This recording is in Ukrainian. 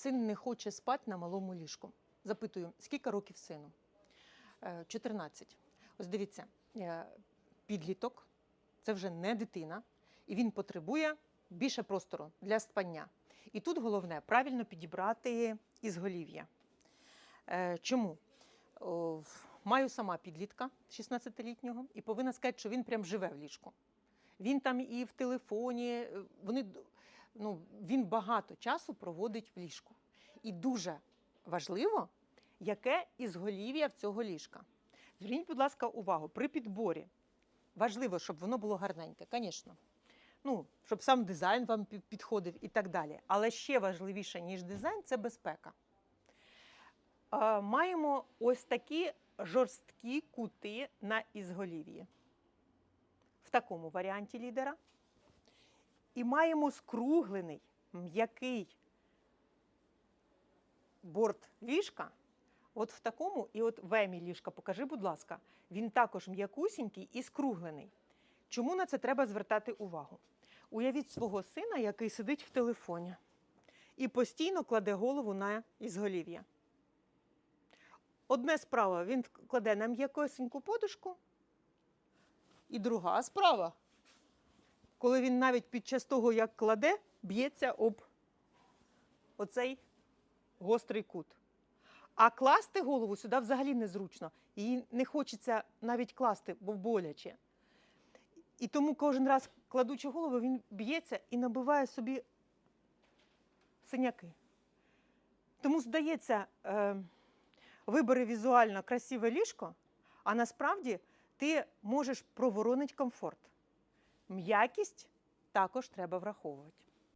син не хоче спати на малому ліжку. Запитую, скільки років сину? Е, 14. Ось дивіться, е, підліток це вже не дитина, і він потребує більше простору для спання. І тут головне правильно підібрати ізголів'я. Е, Чому? Маю сама підлітка 16-літнього і повинна сказати, що він прям живе в ліжку. Він там і в телефоні, е, вони, ну, він багато часу проводить в ліжку. І дуже важливо, яке ізголів'я в цього ліжка. Зверніть, будь ласка, увагу, при підборі важливо, щоб воно було гарненьке, звісно. Ну, щоб сам дизайн вам підходив і так далі. Але ще важливіше, ніж дизайн, це безпека. Е, Маємо ось такі жорсткі кути на ізголів'ї. В такому варіанті лідера. І маємо скруглений, м'який борт ліжка. От в такому, і от в емі ліжка, покажи, будь ласка, він також м'якусінький і скруглений. Чому на це треба звертати увагу? Уявіть свого сина, який сидить в телефоні і постійно кладе голову на ізголів'я. Одне справа він кладе на м'якосеньку подушку, і друга справа, коли він навіть під час того, як кладе, б'ється об оцей гострий кут. А класти голову сюди взагалі незручно. Її не хочеться навіть класти, бо боляче. І тому кожен раз, кладучи голову, він б'ється і набиває собі синяки. Тому, здається, е, вибери візуально красиве ліжко, а насправді ти можеш проворонити комфорт. М'якість також треба враховувати.